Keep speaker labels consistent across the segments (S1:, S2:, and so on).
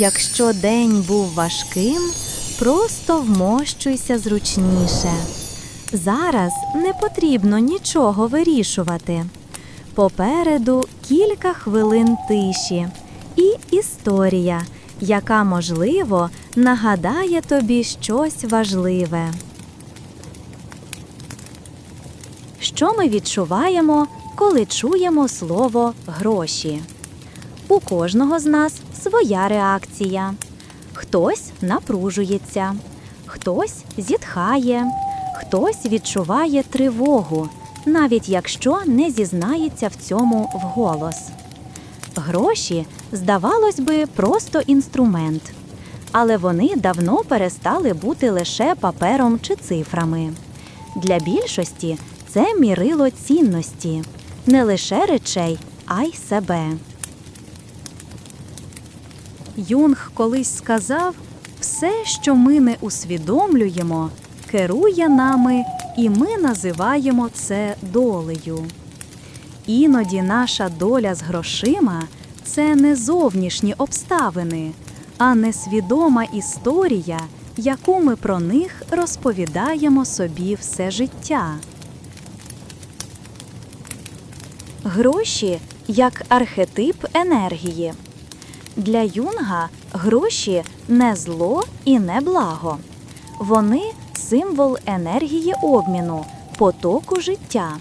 S1: Якщо день був важким, просто вмощуйся зручніше. Зараз не потрібно нічого вирішувати. Попереду кілька хвилин тиші і історія, яка, можливо, нагадає тобі щось важливе. Що ми відчуваємо, коли чуємо слово гроші? У кожного з нас своя реакція. Хтось напружується, хтось зітхає, хтось відчуває тривогу, навіть якщо не зізнається в цьому вголос. Гроші, здавалось би, просто інструмент, але вони давно перестали бути лише папером чи цифрами. Для більшості це мірило цінності, не лише речей, а й себе. Юнг колись сказав: все, що ми не усвідомлюємо, керує нами, і ми називаємо це долею. Іноді наша доля з грошима це не зовнішні обставини, а несвідома історія, яку ми про них розповідаємо собі все життя. Гроші як архетип енергії. Для Юнга гроші не зло і не благо. Вони символ енергії обміну, потоку життя.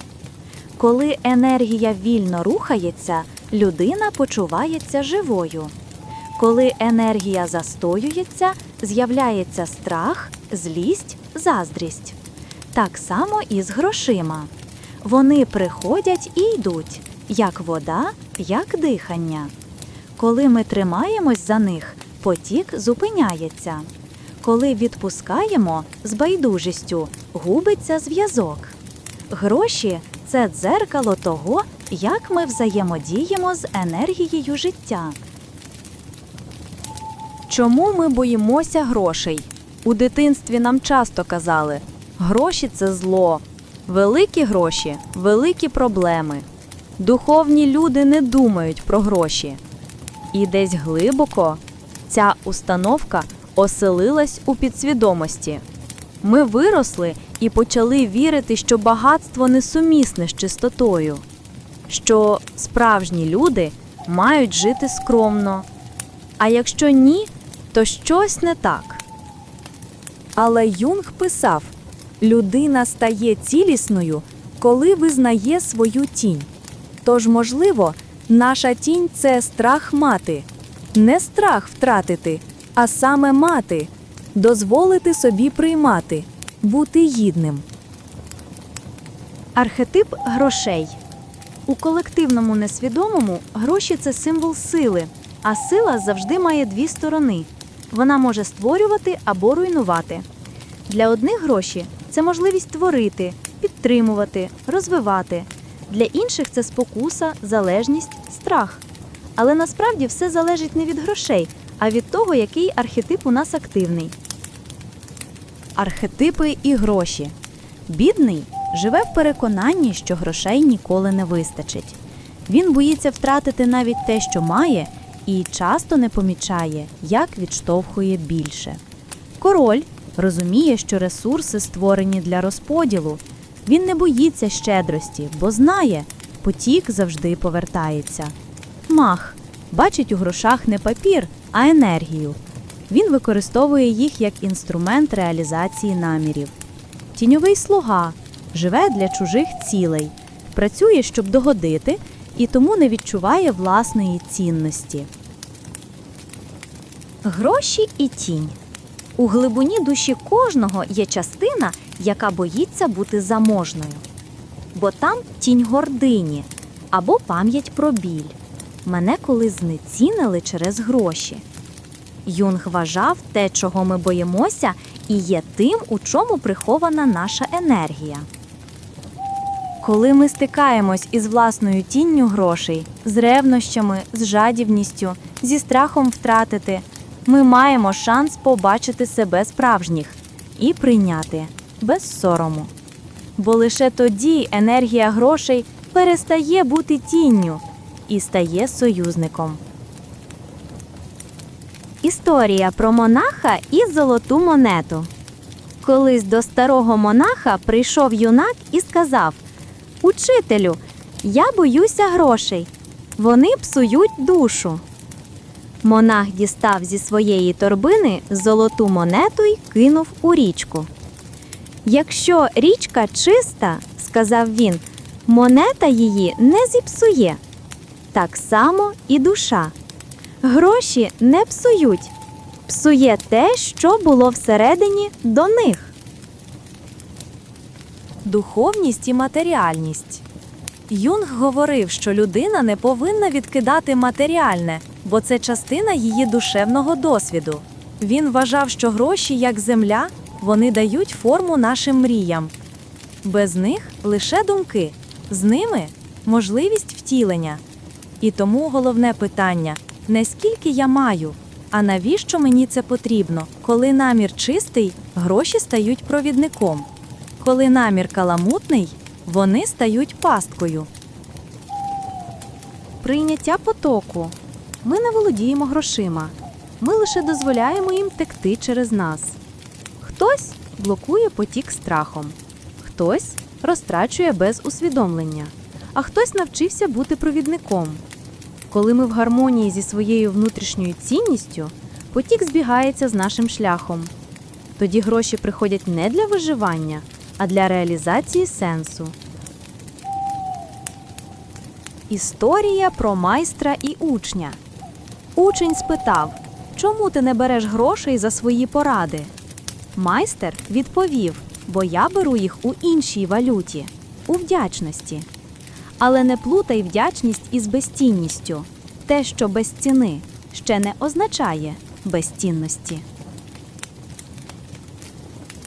S1: Коли енергія вільно рухається, людина почувається живою. Коли енергія застоюється, з'являється страх, злість, заздрість. Так само і з грошима. Вони приходять і йдуть, як вода, як дихання. Коли ми тримаємось за них, потік зупиняється. Коли відпускаємо з байдужістю, губиться зв'язок. Гроші це дзеркало того, як ми взаємодіємо з енергією життя.
S2: Чому ми боїмося грошей? У дитинстві нам часто казали: гроші це зло, великі гроші великі проблеми. Духовні люди не думають про гроші. І десь глибоко ця установка оселилась у підсвідомості. Ми виросли і почали вірити, що багатство несумісне з чистотою, що справжні люди мають жити скромно. А якщо ні, то щось не так. Але Юнг писав: людина стає цілісною, коли визнає свою тінь. Тож, можливо, наша тінь це страх мати, не страх втратити, а саме мати, дозволити собі приймати, бути гідним.
S1: Архетип грошей. У колективному несвідомому гроші це символ сили, а сила завжди має дві сторони. Вона може створювати або руйнувати. Для одних гроші це можливість творити, підтримувати, розвивати. Для інших це спокуса, залежність, страх. Але насправді все залежить не від грошей, а від того, який архетип у нас активний.
S2: Архетипи і гроші. Бідний живе в переконанні, що грошей ніколи не вистачить. Він боїться втратити навіть те, що має, і часто не помічає, як відштовхує більше. Король розуміє, що ресурси створені для розподілу. Він не боїться щедрості, бо знає, потік завжди повертається. Мах бачить у грошах не папір, а енергію. Він використовує їх як інструмент реалізації намірів. Тіньовий слуга живе для чужих цілей, працює, щоб догодити, і тому не відчуває власної цінності.
S1: Гроші і тінь. У глибині душі кожного є частина, яка боїться бути заможною. Бо там тінь гордині або пам'ять про біль. Мене колись знецінили через гроші. Юнг вважав те, чого ми боїмося, і є тим, у чому прихована наша енергія.
S2: Коли ми стикаємось із власною тінню грошей, з ревнощами, з жадібністю, зі страхом втратити, ми маємо шанс побачити себе справжніх і прийняти без сорому. Бо лише тоді енергія грошей перестає бути тінню і стає союзником.
S1: Історія про монаха і золоту монету. Колись до старого монаха прийшов юнак і сказав: Учителю, я боюся грошей. Вони псують душу. Монах дістав зі своєї торбини золоту монету й кинув у річку. Якщо річка чиста, сказав він, монета її не зіпсує. Так само і душа. Гроші не псують, псує те, що було всередині до них.
S2: Духовність і матеріальність. Юнг говорив, що людина не повинна відкидати матеріальне, бо це частина її душевного досвіду. Він вважав, що гроші, як земля, вони дають форму нашим мріям. Без них лише думки, з ними можливість втілення. І тому головне питання не скільки я маю, а навіщо мені це потрібно? Коли намір чистий, гроші стають провідником. Коли намір каламутний, вони стають пасткою.
S1: Прийняття потоку. Ми не володіємо грошима. Ми лише дозволяємо їм текти через нас. Хтось блокує потік страхом, хтось розтрачує без усвідомлення, а хтось навчився бути провідником. Коли ми в гармонії зі своєю внутрішньою цінністю, потік збігається з нашим шляхом. Тоді гроші приходять не для виживання, а для реалізації сенсу. Історія про майстра і учня. Учень спитав, чому ти не береш грошей за свої поради? Майстер відповів, бо я беру їх у іншій валюті, у вдячності. Але не плутай вдячність із безцінністю. Те, що без ціни, ще не означає безцінності.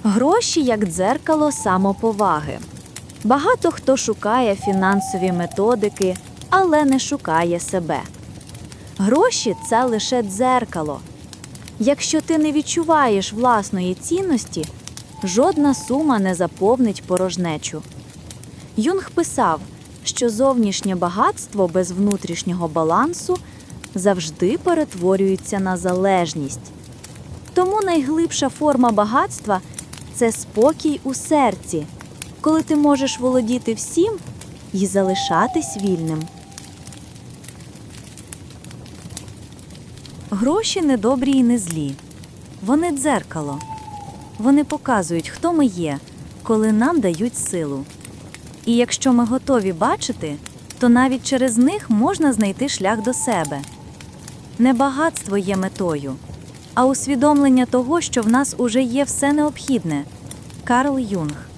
S1: Гроші як дзеркало самоповаги. Багато хто шукає фінансові методики, але не шукає себе. Гроші це лише дзеркало. Якщо ти не відчуваєш власної цінності, жодна сума не заповнить порожнечу. Юнг писав, що зовнішнє багатство без внутрішнього балансу завжди перетворюється на залежність. Тому найглибша форма багатства це спокій у серці, коли ти можеш володіти всім і залишатись вільним.
S2: Гроші не добрі і не злі. Вони дзеркало. Вони показують, хто ми є, коли нам дають силу. І якщо ми готові бачити, то навіть через них можна знайти шлях до себе. Не багатство є метою, а усвідомлення того, що в нас уже є все необхідне. Карл Юнг